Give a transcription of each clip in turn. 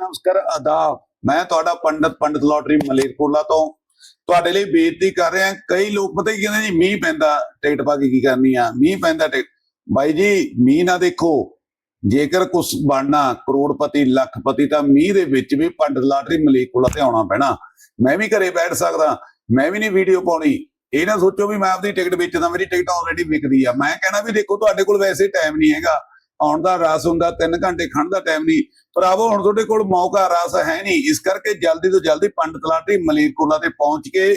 ਨਮਸਕਾਰ, ਆਦਾਬ। ਮੈਂ ਤੁਹਾਡਾ ਪੰਡਤ ਪੰਡਤ ਲੋਟਰੀ ਮਲੇਰਕੋਟਲਾ ਤੋਂ ਤੁਹਾਡੇ ਲਈ ਬੇਨਤੀ ਕਰ ਰਿਹਾ। ਕਈ ਲੋਕ ਪਤਾ ਕੀ ਕਹਿੰਦੇ ਜੀ, ਮੀਂਹ ਪੈਂਦਾ, ਟਿਕਟ ਪਾ ਕੇ ਕੀ ਕਰਨੀ ਆ? ਮੀਂਹ ਪੈਂਦਾ ਟਿਕਟ। ਬਾਈ ਜੀ, ਮੀਂਹ ਨਾ ਦੇਖੋ। ਜੇਕਰ ਕੁਝ ਬਣਨਾ, ਕਰੋੜਪਤੀ, ਲੱਖਪਤੀ, ਤਾਂ ਮੀਂਹ ਦੇ ਵਿੱਚ ਵੀ ਪੰਡਤ ਲਾਟਰੀ ਮਲੇਰਕੋਟਲਾ ਤੇ ਆਉਣਾ ਪੈਣਾ। ਮੈਂ ਵੀ ਘਰੇ ਬੈਠ ਸਕਦਾ, ਮੈਂ ਵੀ ਨਹੀਂ ਵੀਡੀਓ ਪਾਉਣੀ। ਇਹ ਨਾ ਸੋਚੋ ਵੀ ਮੈਂ ਆਪਦੀ ਟਿਕਟ ਵੇਚਦਾ, ਮੇਰੀ ਟਿਕਟ ਆਲਰੇਡੀ ਵਿਕਦੀ ਆ। ਮੈਂ ਕਹਿਣਾ ਵੀ ਦੇਖੋ, ਤੁਹਾਡੇ ਕੋਲ ਵੈਸੇ ਟਾਈਮ ਨਹੀਂ ਹੈਗਾ। ਆਉਣ ਦਾ ਰਸ ਹੁੰਦਾ 3 ਘੰਟੇ ਖੜਨ ਦਾ ਟਾਈਮ ਨਹੀਂ। ਭਰਾਵੋ, ਹੁਣ ਤੁਹਾਡੇ ਕੋਲ ਮੌਕਾ, ਰਸ ਹੈ ਨਹੀਂ। ਇਸ ਕਰਕੇ ਜਲਦੀ ਤੋਂ ਜਲਦੀ ਪੰਡਤ ਲਾਟਰੀ ਮਲੇਰਕੋਟਲਾ ਤੇ ਪਹੁੰਚ ਕੇ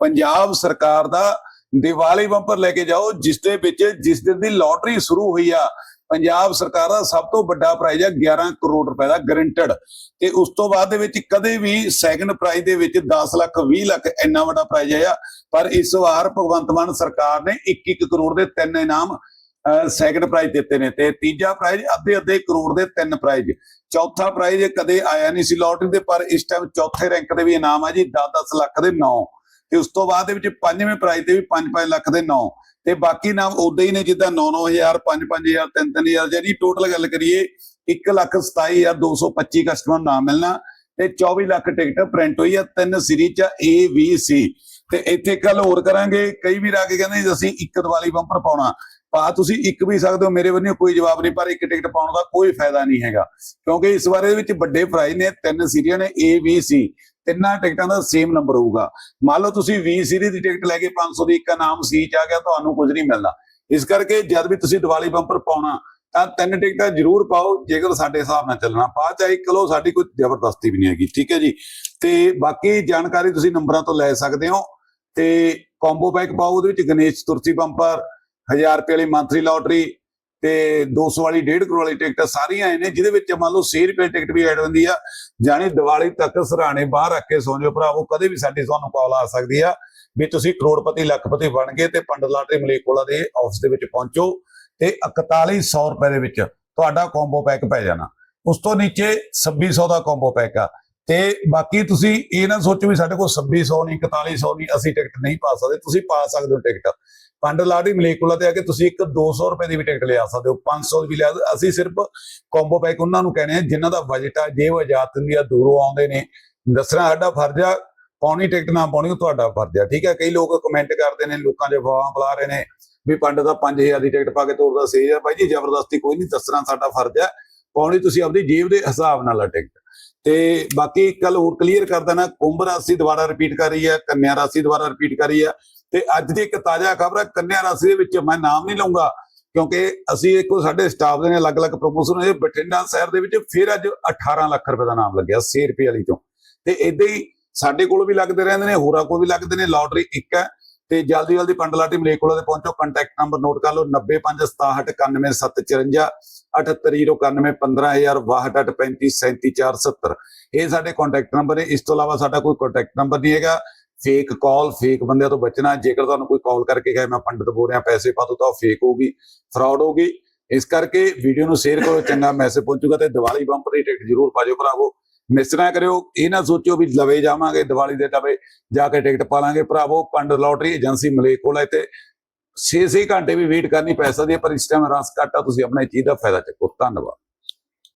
ਪੰਜਾਬ ਸਰਕਾਰ ਦਾ ਦੀਵਾਲੀ ਬੰਪਰ ਲੈ ਕੇ ਜਾਓ, ਜਿਸ ਦੇ ਵਿੱਚ ਜਿਸ ਦਿਨ ਦੀ ਲੋਟਰੀ ਸ਼ੁਰੂ ਹੋਈ ਆ, ਪੰਜਾਬ ਸਰਕਾਰ ਦਾ ਸਭ ਤੋਂ ਵੱਡਾ ਪ੍ਰਾਈਜ਼ ਆ 11 ਕਰੋੜ ਰੁਪਏ ਦਾ ਗਰੰਟਡ ਤੇ ਉਸ ਤੋਂ ਬਾਅਦ ਦੇ ਵਿੱਚ ਕਦੇ ਵੀ ਸੈਕੰਡ ਪ੍ਰਾਈਜ਼ ਦੇ ਵਿੱਚ 10 ਲੱਖ 20 ਲੱਖ ਇੰਨਾ ਵੱਡਾ ਪ੍ਰਾਈਜ਼ ਆਇਆ। ਪਰ ਇਸ ਵਾਰ ਭਗਵੰਤ ਮਾਨ ਸਰਕਾਰ ਨੇ 1-1 ਕਰੋੜ ਦੇ ਤਿੰਨ ਇਨਾਮ ਸੈਕੰਡ ਪ੍ਰਾਈਜ਼ ਦਿੱਤੇ ਨੇ ਤੇ ਤੀਜਾ ਪ੍ਰਾਈਜ਼ ਅੱਧੇ ਅੱਧੇ ਕਰੋੜ ਦੇ ਤਿੰਨ ਪ੍ਰਾਈਜ਼ ਚੌਥਾ ਪ੍ਰਾਈਜ਼ ਕਦੇ ਆਇਆ ਨਹੀਂ ਸੀ ਲੋਟਰੀ ਦੇ ਪਰ ਇਸ ਟਾਈਮ ਚੌਥੇ ਰੈਂਕ ਦੇ ਵੀ ਇਨਾਮ ਆ ਜੀ 10-10 ਲੱਖ ਦੇ 9 ਤੇ ਉਸ ਤੋਂ ਬਾਅਦ ਦੇ ਵਿੱਚ ਪੰਜਵੇਂ ਪ੍ਰਾਈਜ਼ ਤੇ ਵੀ 5-5 ਲੱਖ ਦੇ 9 ਤੇ ਬਾਕੀ ਨਾਮ ਉਦਾਂ ਹੀ ਨੇ ਜਿੱਦਾਂ 9-9000 5-5000 3-3000 ਜਿਹੜੀ ਟੋਟਲ ਗੱਲ ਕਰੀਏ 127225 ਕਸਟਮਰ ਨਾਮ ਮਿਲਣਾ। ਤੇ 24 ਲੱਖ ਟਿਕਟ ਪ੍ਰਿੰਟ ਹੋਈ ਆ, ਤਿੰਨ ਸੀਰੀਜ਼ ਚ A, B, C ਤੇ ਇੱਥੇ ਕੱਲ ਹੋਰ ਕਰਾਂਗੇ, ਕਈ ਵੀ ਆ ਕੇ ਕਹਿੰਦੇ ਅਸੀਂ ਇੱਕ ਦੀਵਾਲੀ ਬੰਪਰ ਪਾਉਣਾ। ਪਾ ਤੁਸੀਂ ਇੱਕ ਵੀ ਸਕਦੇ ਹੋ, ਮੇਰੇ ਵੱਲੋਂ ਕੋਈ ਜਵਾਬ ਨਹੀਂ, ਪਰ ਇੱਕ ਟਿਕਟ ਪਾਉਣ ਦਾ ਕੋਈ ਫਾਇਦਾ ਨਹੀਂ ਹੈਗਾ। ਕਿਉਂਕਿ ਇਸ ਵਾਰ ਦੇ ਵਿੱਚ ਵੱਡੇ ਪ੍ਰਾਈਜ਼ ਨੇ, ਤਿੰਨ ਸੀਰੀਆਂ ਨੇ ਏ B ਸੀ ਤਿੰਨਾਂ ਟਿਕਟਾਂ ਦਾ ਸੇਮ ਨੰਬਰ ਹੋਊਗਾ। ਮੰਨ ਲਓ ਤੁਸੀਂ 20 ਸੀਰੀਜ਼ ਦੀ ਟਿਕਟ ਲੈ ਕੇ 500 ਦੀ ਇੱਕ ਨਾਮ ਸੀ ਚ ਆ ਗਿਆ, ਤੁਹਾਨੂੰ ਕੁਝ ਨਹੀਂ ਮਿਲਣਾ। ਇਸ ਕਰਕੇ ਜਦ ਵੀ ਤੁਸੀਂ ਦੀਵਾਲੀ ਬੰਪਰ ਪਾਉਣਾ ਤਾਂ ਤਿੰਨ ਟਿਕਟਾਂ ਜ਼ਰੂਰ ਪਾਓ, ਜੇਕਰ ਸਾਡੇ ਹਿਸਾਬ ਨਾਲ ਚੱਲਣਾ। ਪਾ ਚਾਹੇ ਕਲੋ ਸਾਡੀ ਕੋਈ ਜ਼ਬਰਦਸਤੀ ਵੀ ਨਹੀਂ ਹੈਗੀ, ਠੀਕ ਹੈ ਜੀ? ਤੇ ਬਾਕੀ ਜਾਣਕਾਰੀ ਤੁਸੀਂ ਨੰਬਰਾਂ ਤੋਂ ਲੈ ਸਕਦੇ ਹੋ। ਤੇ ਕੰਬੋ ਪੈਕ ਪਾਓ, ਉਹਦੇ ਵਿੱਚ ਗਣੇਸ਼ ਤੁਰਸੀ ਬੰਪਰ 1000 ਰੁਪਏ ਵਾਲੀ ਮੰਥਲੀ ਲੋਟਰੀ ਤੇ 200 ਵਾਲੀ 1.5 ਕਰੋੜ ਵਾਲੀ ਟਿਕਟ ਸਾਰੀਆਂ ਆਏ ਨੇ, ਜਿਹਦੇ ਵਿੱਚ ਮੰਨ ਲਓ 100 ਰੁਪਏ ਟਿਕਟ ਵੀ ਐਡ ਹੁੰਦੀ ਆ। ਜਾਣੀ ਦੀਵਾਲੀ ਤੱਕ ਸਰਾਣੇ ਬਾਹਰ ਰੱਖ ਕੇ ਸੌਂ ਜਾਓ ਭਰਾਵੋ ਕਦੇ ਵੀ ਸਾਡੀ ਤੁਹਾਨੂੰ ਕਾਲ ਆ ਸਕਦੀ ਆ। ਵੀ ਤੁਸੀਂ ਕਰੋੜਪਤੀ, ਲੱਖਪਤੀ ਬਣ ਗਏ ਤੇ ਪੰਡਤ ਲਾਟਰੀ ਮਲੇਕੋਲਾ ਦੇ ਆਫਿਸ ਦੇ ਵਿੱਚ ਪਹੁੰਚੋ। ਤੇ 4100 ਰੁਪਏ ਦੇ ਵਿੱਚ ਤੁਹਾਡਾ ਕੰਬੋ ਪੈਕ ਪੈ ਜਾਣਾ। ਉਸ ਤੋਂ ਨੀਚੇ 2600 ਦਾ ਕੰਬੋ ਪੈਕ ਆ। ਤੇ ਬਾਕੀ ਤੁਸੀਂ ਇਹ ਨਾ ਸੋਚੋ ਵੀ ਸਾਡੇ ਕੋਲ 2600 ਨਹੀਂ 4100 ਨਹੀਂ, ਅਸੀਂ ਟਿਕਟ ਨਹੀਂ ਪਾ ਸਕਦੇ। ਤੁਸੀਂ ਪਾ ਸਕਦੇ ਹੋ ਟਿਕਟ ਪੰਡ ਲਾੜੀ ਮਲੇਕੁਲਾ ਤੇ ਆ ਕੇ ਤੁਸੀਂ ਇੱਕ 200 ਰੁਪਏ ਦੀ ਵੀ ਟਿਕਟ ਲਿਆ ਸਕਦੇ ਹੋ। 500 ਦੀ ਵੀ ਲਿਆ ਸਕਦੇ ਹੋ। ਅਸੀਂ ਸਿਰਫ ਕੰਬੋ ਪੈਕ ਉਹਨਾਂ ਨੂੰ ਕਹਿੰਦੇ ਆ, ਜਿਨ੍ਹਾਂ ਦਾ ਬਜਟ ਆ ਜੇ ਉਹ ਆਜ਼ਾਦ ਹੁੰਦੀ ਆ ਦੂਰੋਂ ਆਉਂਦੇ ਨੇ। ਦੱਸਣਾ ਸਾਡਾ ਫਰਜ਼ ਆ, ਪਾਉਣੀ ਟਿਕਟ ਨਾ ਪਾਉਣੀ ਉਹ ਤੁਹਾਡਾ ਫਰਜ਼ ਆ। ਠੀਕ ਹੈ ਕਈ ਲੋਕ ਕਮੈਂਟ ਕਰਦੇ ਨੇ, ਲੋਕਾਂ ਦੇ ਫਾਹਾਂ ਬੁਲਾ ਰਹੇ ਨੇ। ਵੀ ਪੰਡ ਦਾ 5000 ਦੀ ਟਿਕਟ ਪਾ ਕੇ ਤੋਰਦਾ 6000 ਬਾਈ ਜੀ, ਜ਼ਬਰਦਸਤੀ ਕੋਈ ਨਹੀਂ ਦੱਸਣਾ ਸਾਡਾ ਫਰਜ਼ ਹੈ ਪਾਉਣੀ ਤੁਸੀਂ ਆਪਣੀ ਜੇਬ ਦੇ ਹਿਸਾਬ ਨਾਲ ਆ ਟਿਕਟ। ਤੇ ਬਾਕੀ ਇੱਕ ਗੱਲ ਹੋਰ ਕਲੀਅਰ ਕਰ ਦੇਣਾ, ਕੁੰਭ ਰਾਸ਼ੀ ਦੁਬਾਰਾ ਰਿਪੀਟ ਕਰ ਰਹੀ ਹੈ ਕੰਨਿਆ ਰਾਸ਼ੀ ਦੁਬਾਰਾ ਰਿਪੀਟ ਕਰ ਰਹੀ ਹੈ ਤੇ ਅੱਜ ਦੀ ਇੱਕ ਤਾਜ਼ਾ ਖਬਰ ਹੈ ਕੰਨਿਆ ਰਾਸ਼ੀ ਦੇ ਵਿੱਚ ਮੈਂ ਨਾਮ ਨਹੀਂ ਲਵਾਂਗਾ ਕਿਉਂਕਿ ਅਸੀਂ ਇੱਕੋ ਸਾਡੇ ਸਟਾਫ ਦੇ ਨੇ ਅਲੱਗ-ਅਲੱਗ ਪ੍ਰੋਮੋਸ਼ਨ ਹੋਏ, ਬਠਿੰਡਾ ਸ਼ਹਿਰ ਦੇ ਵਿੱਚ ਫਿਰ ਅੱਜ 18 ਲੱਖ ਰੁਪਏ ਦਾ ਨਾਮ ਲੱਗਿਆ 100 ਰੁਪਏ ਵਾਲੀ ਤੋਂ। ਤੇ ਇਦਾਂ ਹੀ ਸਾਡੇ ਕੋਲ ਵੀ ਲੱਗਦੇ ਰਹਿੰਦੇ ਨੇ, ਹੋਰਾਂ ਕੋਲ ਵੀ ਲੱਗਦੇ ਨੇ ਲਾਟਰੀ ਇੱਕ ਹੈ। ਤੇ ਜਲਦੀ ਜਲਦੀ ਪੰਡ ਲਾਟੀ ਮਲੇਕੋਲਾ 'ਤੇ ਪਹੁੰਚੋ। ਕੰਟੈਕਟ ਨੰਬਰ ਨੋਟ ਕਰ ਲਓ 9567919770 780915000 ਇਹ ਸਾਡੇ ਕੰਟੈਕਟ ਨੰਬਰ ਨੇ। ਇਸ ਤੋਂ ਇਲਾਵਾ ਸਾਡਾ ਕੋਈ ਕੰਟੈਕਟ ਨੰਬਰ ਨਹੀਂ ਹੈਗਾ। ਫੇਕ ਕਾਲ ਫੇਕ ਬੰਦਿਆਂ ਤੋਂ ਬਚਣਾ। ਜੇਕਰ ਤੁਹਾਨੂੰ ਕੋਈ ਕਾਲ ਕਰਕੇ ਕਹੇ, ਮੈਂ ਪੰਡਤ ਬੋਲ ਰਿਹਾ, ਪੈਸੇ ਪਾ ਦੋ, ਤਾਂ ਉਹ ਫੇਕ ਹੋਊਗੀ ਫਰਾਡ ਹੋਊਗੀ। ਇਸ ਕਰਕੇ ਵੀਡੀਓ ਨੂੰ ਸ਼ੇਅਰ ਕਰੋ, ਚੰਗਾ ਮੈਸੇਜ ਪਹੁੰਚੂਗਾ ਤੇ ਦੀਵਾਲੀ ਬੰਪਰ ਦੀ ਟਿਕਟ ਜ਼ਰੂਰ ਪਾਜੋ ਭਰਾਵੋ। ਮਿਸ ਨਾ ਕਰਿਓ ਇਹ ਨਾ ਸੋਚਿਓ ਵੀ ਲਵੇ ਜਾਵਾਂਗੇ ਦੀਵਾਲੀ ਦੇ ਟਵੇ ਜਾ ਕੇ ਟਿਕਟ ਪਾ ਲਾਂਗੇ। ਭਰਾਵੋ ਪੰਡ ਲੋਟਰੀ ਏਜੰਸੀ ਮਲੇਕੋਲਾ ਤੇ 6-6 ਘੰਟੇ ਵੀ ਵੇਟ ਕਰਨੀ ਪੈ ਸਕਦੀ ਹੈ, ਪਰ ਇਸ ਟਾਈਮ ਰਸ ਘੱਟ ਆ ਤੁਸੀਂ ਆਪਣਾ ਚੀਜ਼ ਦਾ ਫਾਇਦਾ ਚੱਕੋ। ਧੰਨਵਾਦ।